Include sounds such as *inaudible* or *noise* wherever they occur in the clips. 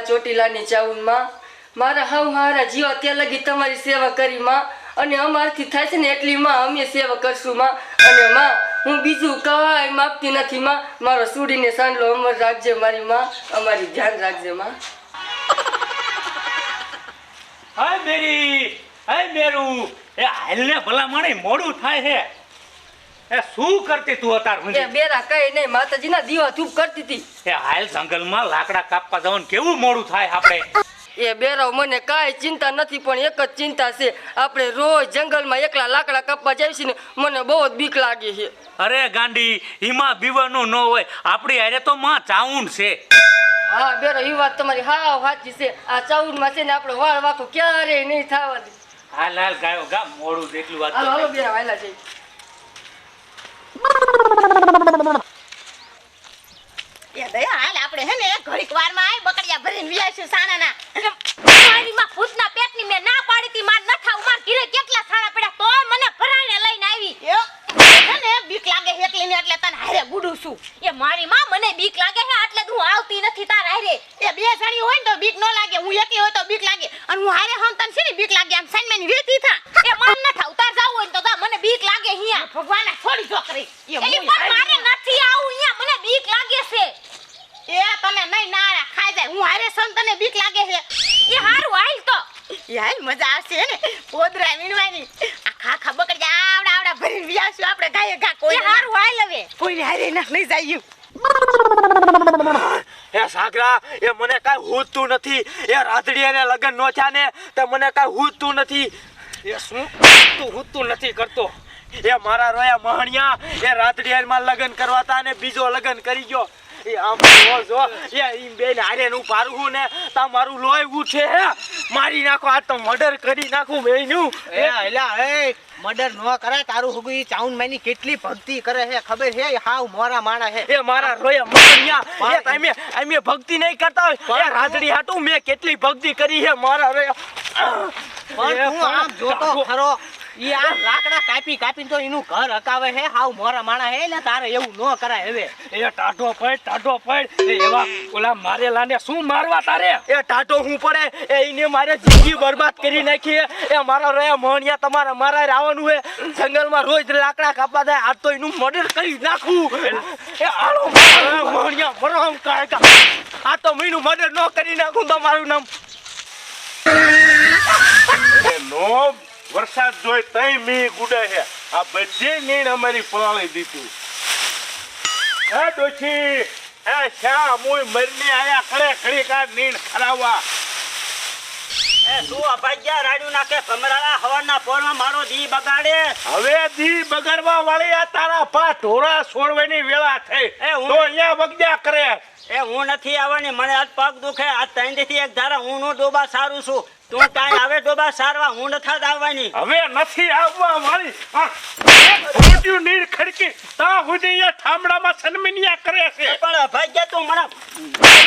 માં ચોટીલાની ચાઉનમાં. મારા હાવ હારા જીવ અત્યાર લગી તમારી સેવા કરી, માં. અને અમારથી થાય છે ને એટલી, માં, અમે સેવા કરશું, માં. અને, માં, હું બીજું કવાય માપતી નથી, માં. મારો સુડીને સાંડલો અમર રાખજે મારી, માં. અમારી ધ્યાન રાખજે, માં. હાય, મેરી. હાય, મેરું. એ હાલને ભલા માણે મોડું થાય છે. એ શું કરતી તું અતાર એ બેરા કઈ નહીં માતાજીના દીવા ધૂપ કરતી હતી એ હાલ જંગલમાં લાકડા કાપવા જવાનું કેવું મોડું થાય આપણે? એ બેરાવ મને કાંઈ ચિંતા નથી પણ એક જ ચિંતા છે. આપણે રોજ જંગલમાં એકલા લાકડા કાપવા જઈશું ને મને બહુ જ બીક લાગે છે. અરે ગાંડી હિમા બીવાનું ન હોય. આપણી હારે તો માં ચાઉન છે. હા બેરો એ વાત તમારી હાવ સાચી છે. આ ચાઉરમાં છે ને આપણે વાળ વાકો ક્યારેય નહીં થવા દે. હાલ હાલ ગાયો ગા મોડું જેટલું વાત હાલો હાલો બેરા વાયલા જઈ હાલ આપણે હે ને ઘડીક વારમાં આય બકડિયા ભરીને વ્યાશું સાણાના. મારી ભૂતના પેટની મેં ના પાડી તી માર નઠા ઉમાર ઘીરે કેટલા સાડા પડ્યા તોય મને ભરાઈને લઈને આવી. હે ને બીક લાગે એકલીને એટલે તને હારે ગુડું છું. એ મારી માં મને બીક લાગે છે એટલે હું આવતી નથી તાર હારે. એ બે જણી હોય ને તો બીક ન લાગે હું એકલી હોય તો બીક લાગે. અને હું હારે હમ તને છે ને બીક લાગે આમ સાઈન વેતી થા એ માર નઠા ઉતાર જાવ હોય ને તો જા મને બીક લાગે અહીંયા ભગવાને છોડી છોકરી એ એલી મુઈ પણ મારે હારી. નથી આવું અહીંયા મને બીક લાગે છે એ તને નહીં નારા ખાઈ જાય હું હારે સન તને બીક લાગે છે એ હારું હાલ તો યાર મજા આવશે ને પોદરા વીણવાની આ ખાખા બકડિયા આવડા આવડા ભરીને વ્યાશું આપણે ગાયે ગા એ કોઈ હારું હાલ હવે કોઈ હારે ના નહીં જાય. એ સાગરા એ મને કાંઈ હૂતું નથી. એ રાધડીયાને લગન નો થયા ને તે મને કાંઈ હૂતું નથી. એ શું તું હૂતું નથી કરતો? એ મારા રોયા મહણિયા એ રાધડીયામાં લગન કરવા તા ને બીજો લગન કરી ગયો. એ આમ જો જો એ ઈ બેન હારે નું પારું ને તા મારું લોહી ઉઠે હે. મારી નાખો આ તો મર્ડર કરી નાખું બેનું એ એલા એ મર્ડર ન કરાય તારું હુગુ ઈ ચાઉન માની કેટલી ભક્તિ કરે છે ખબર છે? હાવ મોરા માણા છે. એ મારા રોયા મરિયા એ તમે અમે ભક્તિ નહીં કરતા હોય. એ રાધડી હાટું મેં કેટલી ભક્તિ કરી છે મારા રોયા. પણ હું આમ જોતો ખરો. ઈ આ લાકડા કાપી કાપી તો એનું ઘર હકાવે હે હાવ મોરા માણા હે એટલે તારે એવું ન કરાય હવે. એ ટાઢો પડ ટાઢો પડ. એ એવા ઓલા મારેલા ને શું મારવા તારે? એ ટાઢો હું પડે? એ ઈને મારે જિંદગી બરબાદ કરી નાખી. એ મારા રહ્યા મોણિયા તમારે મારા આવવાનું હે જંગલમાં રોજ લાકડા કાપવા જાય આજ તો એનું મર્ડર કરી નાખું. એ આલો મારા મરવા મરો કાકા આ તો મીનું મર્ડર ન કરી નાખું તમારું નામ નો વરસાદ જોઈ તઈ મી ગુડે છે આ બધી નીણ અમારી પલાળી દીધું હે ડોશી એ શા મુય મરને આયા ખડે ખડી કા નીણ ખરાવા એ શું અભાગ્યા રાડ્યું નાખે? ભમરાળા હવાના પોરમાં મારો દી બગાડે? હવે દી બગડવા વાળી આ તારા પા ઢોરા છોડવાની વેળા થઈ. એ હું- તો અહીંયા વગદ્યા કરે. એ હું નથી આવવાની મને આજ પગ દુખે. આજ ત્રણથી એક ધારા હું નો ડોબા સારું છું. તું કાંઈ આવે ડોબા સારવા હું નથી આવવાની. હવે નથી આવવા મારી આ નીર ખડકી તા સુધી એ ઠામડામાં સન્મિનિયા કરે છે. પણ ભાગ્ય તું મને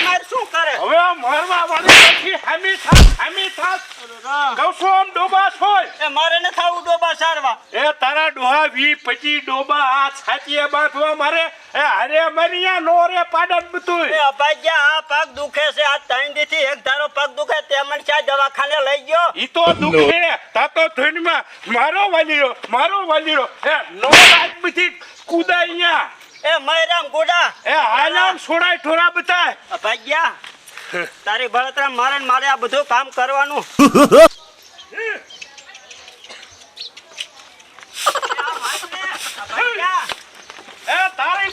માર શું કરે? હવે મારવા વાળી નથી હામી થા હામી થા કહું છું આમ ડોબા છોય. એ મારે નથી આવું ડોબા સારવા. એ તારા ડોહા વી પચી ડોબા આ છાતીએ બાંધવા મારે. એ અરે મરિયા નો રે પાડન બધું એ અભાગ્યા આ પગ દુખે છે આ ત્રણ દીથી એક ધારો પગ દુખે તે મને ક્યાં દવાખાને લઈ ગયો. ઈ તો દુખે તાતો ધૂનમાં મારો વાલીરો મારો વાલીરો. એ નો બધી કુદાય અહીંયા એ મયરામ ગોડા એ હાલામ છોડાય ઠોરા બતાય અભાગ્યા તારી બળતરા મારે મારે આ બધું કામ કરવાનું *laughs* અભાગ્યા, એ તારી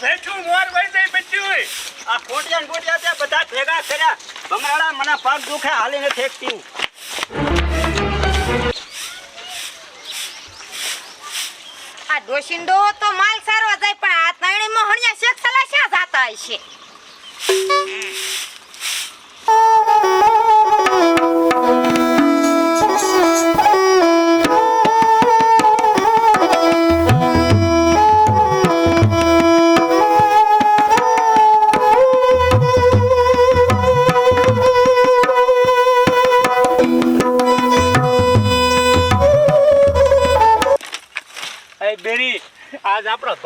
ભેંચું મોર વઈ જઈ બચ્યું આ ખોટિયા ખોટિયા તે બધા ભેગા કર્યા. ભમરાડા મને પગ દુખે હાલીને નથી આ ડોશિંદો તો માલ સારવા જાય પણ આ ત્રણેય મહણિયા શેખ સલા શા જાતા હશે?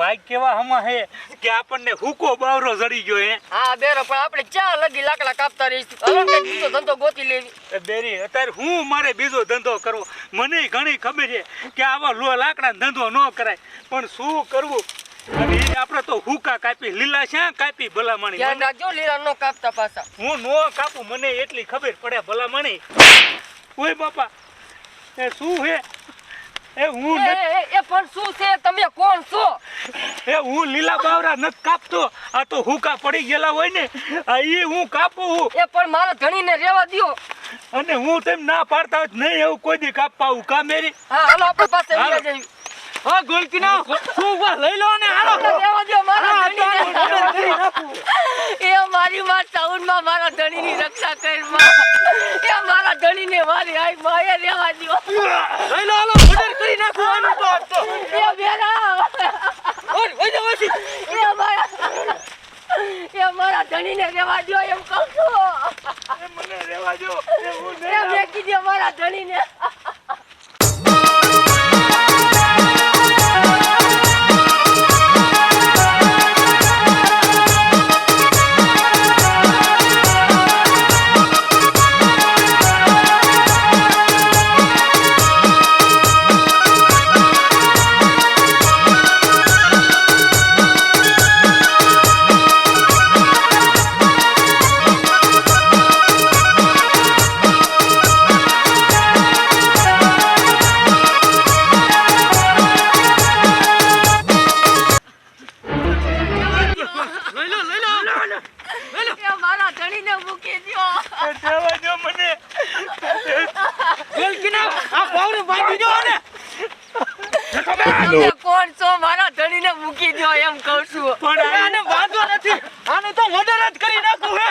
ભાઈ કેવા હમા હે કે આપણને હુકો બાવરો જડી ગયો હે. હા બેરો પણ આપણે ક્યાં લગી લાકડા કાપતા રહી બીજો ધંધો ગોતી લેવી. બેરી અત્યારે હું મારે બીજો ધંધો કરવો? મને ઘણી ખબર છે કે આવા લો લાકડા ધંધો ન કરાય. પણ શું કરવું? અને આપણે તો હુકા કાપી લીલા શા કાપી ભલામણી? ધ્યાન રાખજો લીલા નો કાપતા પાછા. હું નો કાપું મને એટલી ખબર પડે ભલામણી. ઓય બાપા એ શું હે? એ હું એ, પણ શું છે? તમે કોણ છો? એ હું લીલા બાવરા નથી કાપતો. આ તો હુકા પડી ગયેલા હોય ને. આ ઈ હું કાપું હું. એ પણ મારા ધણીને રેવા દ્યો. અને હું તેમ ના પાડતા જ નહીં એવું કોઈ દી કાપવા આવું. કા મેરી? હા હાલો આપણે પાસે આવી જઈએ. હા ગોલકીના. શું ઊભા? લઈ લો ને હાલો. રેવા દ્યો મારા નાખું. એ મારી માં સાઉન્ડમાં મારા ધણીની રક્ષા કરમાં એ મારા ધણીને મારી આઈ માં એ રેવા દ્યો. લઈ લો હાલો મર્ડર કરી નાખું આનું તો. તો એ બેરા. એ મારા એ મારા ધણીને રેવા દ્યો એમ કહું છું. મને દો એ હું એ મેકી દ્યો મારા લઈ પણ આને વાંધો નથી. આને તો મર્ડર જ કરી નાખું હે.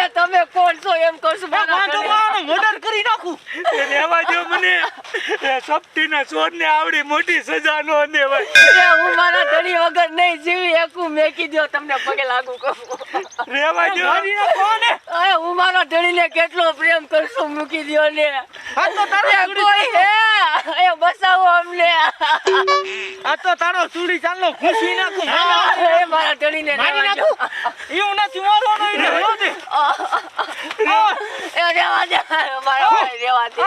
એ તમે કોણ છો એમ કહો છો વાંધો આને મર્ડર કરી નાખું. એ લેવા દો મને. એ સપટીના ચોરને આવડી મોટી સજા નો દેવાય એ હું મારા ધણી વગર નહીં જીવી એકું મેકી દો તમને પગે લાગુ કહું હું મારા ધણીને કેટલો પ્રેમ કરશું મૂકી દ્યો ને. આ તો તારો કોઈ હે? એ બસાવો અમને. આ તો તારો ચૂડી ચાલનો. ખુશી નાખું. એ મારા ધણીને મારી. નાખું? એવું નથી મારવાનો એને દે. એ રેવા દે મારા ભાઈ રેવા દે.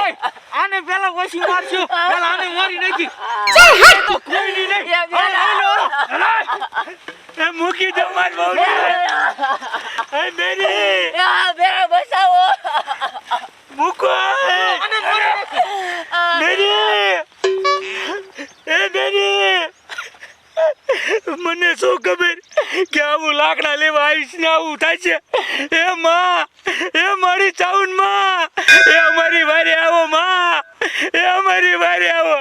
આને પેલા ઓછી મારશું. પેલા આને મારી નાખી. એ તો કોઈ ની. નહીં એ બેરા. મૂકી દો માર બહુ *laughs* એ મેરી. એ આ બેરા બસાવો. મૂકો. નાખી. એ મેરી. મને શું ખબર કે આવું લાકડા લેવા આવીશ ને આવું થાય છે? એ માં. એ મારી ચાઉનમાં. એ અમારી વારે આવો માં. એ અમારી વારે આવો.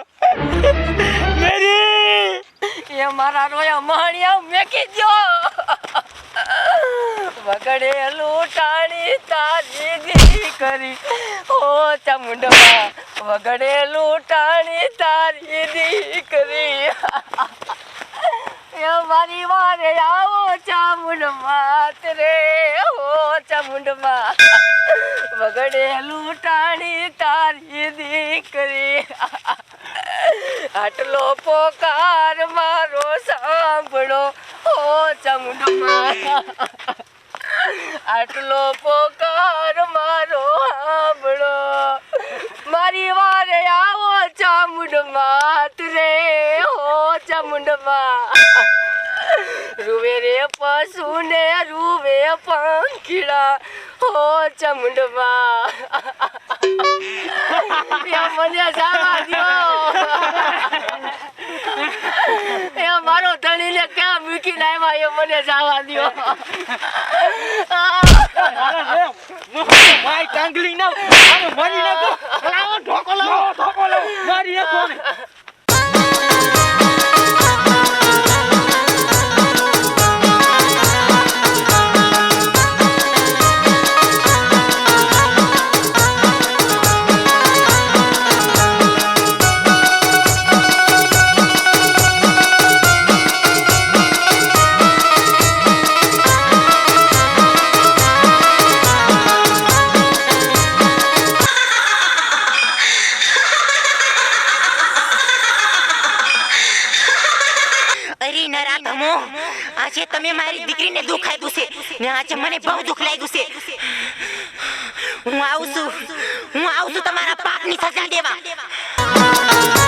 મેરી રોયા માણિયા મેકી દ્યો. વગડે લૂંટાણી તારી દીકરી. ઓ ચામુંડમાં. વગડે લૂંટાણી તારી દીકરી. મારી વારે આવો ચામુંડમાં રે ઓ ચામુંડમાં. વગડે લૂંટાણી તારી દીકરી. આટલો પોકાર મારો સાંભળો. હો ચામુંડમાં આટલો પોકાર મારો સાંભળો. મારી વારે આવો ચામુંડમાં રે. હો ચામુંડમાં રૂવે રે પશુ ને રૂવે પંખીડા. હો ચામુંડમાં *laughs* એ મને જવા દ્યો. એ મારો ધણીને ક્યાં મૂકી આવ્યા એ મને જવા દ્યો. માય ટાંગલી ના મારી નાખો આજે તમે મારી દીકરીને દુઃખ આપ્યું છે. ને આજે મને બહુ દુઃખ લાગ્યું છે. હું આવું છું. હું આવું છું તમારા પાપની સજા દેવા.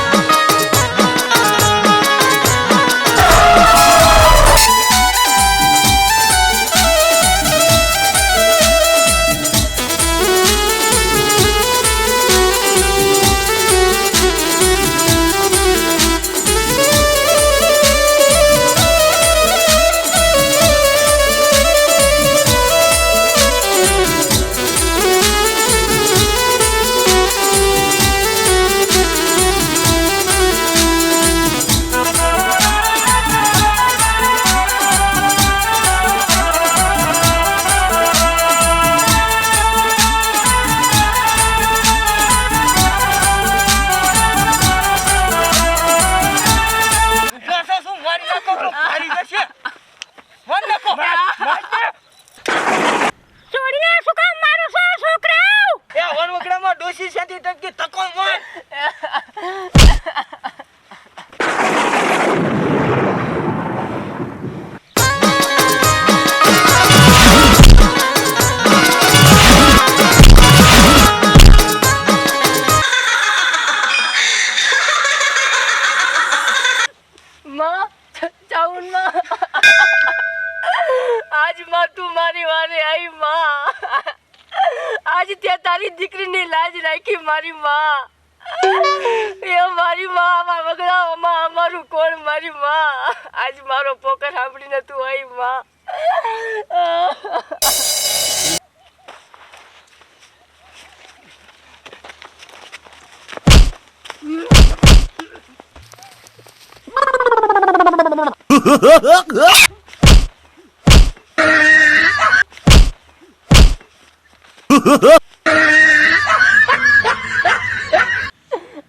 મારી માં, આજ મારો પોકર સાંભળીને તું આવી માં.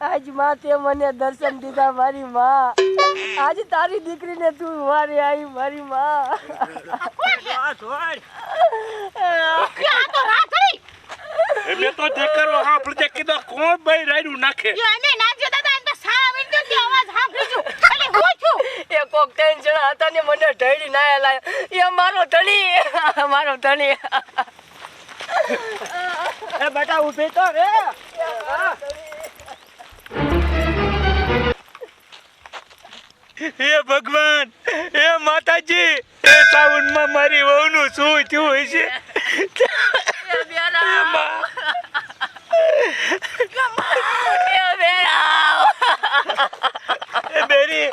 આજમાં તે મને દર્શન દીધા મારી માં. આજ તારી દીકરીને તું મારી આવી મારી માં. એટલે તો દેકરો હા આપણે કીધો કોણ ભાઈ રાડ્યું નાખે? એને નાખજો દાદા એને તો સારા વિંડો કે અવાજ સાંભળી છું. એટલે હું છું. એ કોક ત્રણ જણા હતા ને મને ઢળી ના લાય એ મારો ધણી. મારો ધણી. એ બેટા ઊભી તો રે. હે ભગવાન હે માતાજી એ સાવનમાં મારી વહુનું શું થયું હશે એ બેરા એ બેરા. એ બેરી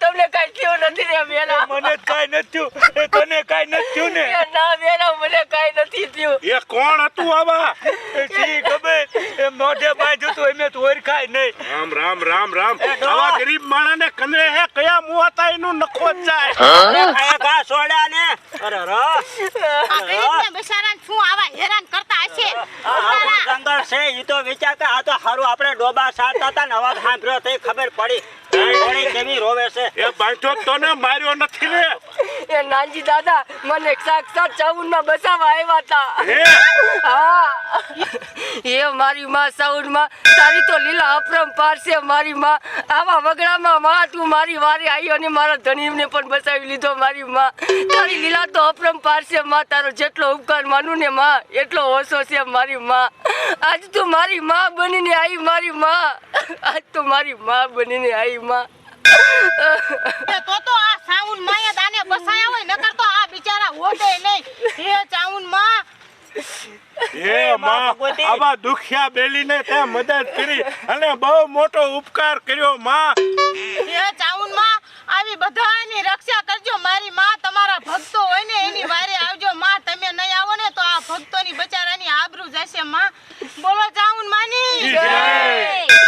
તમને કઈ થયું નથી રે બેરા મને કાંઈ નથી થયું. એ તને કાંઈ નથી થયું ને? ના બેરા મને કઈ નથી થયું. એ કોણ હતું આવા? એ ખબર? એ મોઢે બાંધ્યું તું એમે તો નહીં. રામ રામ રામ રામ. આવા ગરીબ માણસને કંદરે હે કયા મું હતા એનું નખો જ જાય? ખાયા સોડા ને. અરે ર. આ ગરીબને બિચારાને શું આવા હેરાન કરતા હશે? બિચારા. છે ઈ તો વિચારતા આ તો હારું આપણે ડોબા સારતા હતા ને અવાજ સાંભળ્યો તો ખબર પડી. ઘણી કેવી રોવે છે. એ બાંધ્યો તો ને માર્યો નથી ને. એ નાનજી દાદા મને સાક્ષાત ચાઉનમાં બસાવા આવ્યા હતા. હા? એ મારી માં સાઉન્ડમાં તારી તો લીલા અપરમ પારસે મારી માં. આવા વગડામાં માં તું મારી વારે આવી અને મારા ધણીને પણ બસાવી લીધો મારી માં. તારી લીલા તો અપરમ પારસે માં તારો જેટલો ઉપકાર માનું ને માં એટલો ઓછો છે મારી માં. આજ તું મારી માં બનીને આવી મારી માં. આજ તું મારી માં બનીને આવી માં. તો તો આ સાઉન્ડમાં જ આને બસાયા હોય નકર તો આ બિચારા ઓઢે નહીં હે ચાઉનમાં હે માં. આવા દુખિયા બેલીને તે મદદ કરી અને બહુ મોટો ઉપકાર કર્યો માં. હે ચાઉનમાં આવી બધાની રક્ષા કરજો. મારી માં તમારા ભક્તો હોય ને એની વારે આવજો. માં તમે નહીં આવો ને તો આ ભક્તોની બચારાની આબરૂ જશે માં. બોલો ચાઉન માની. જય.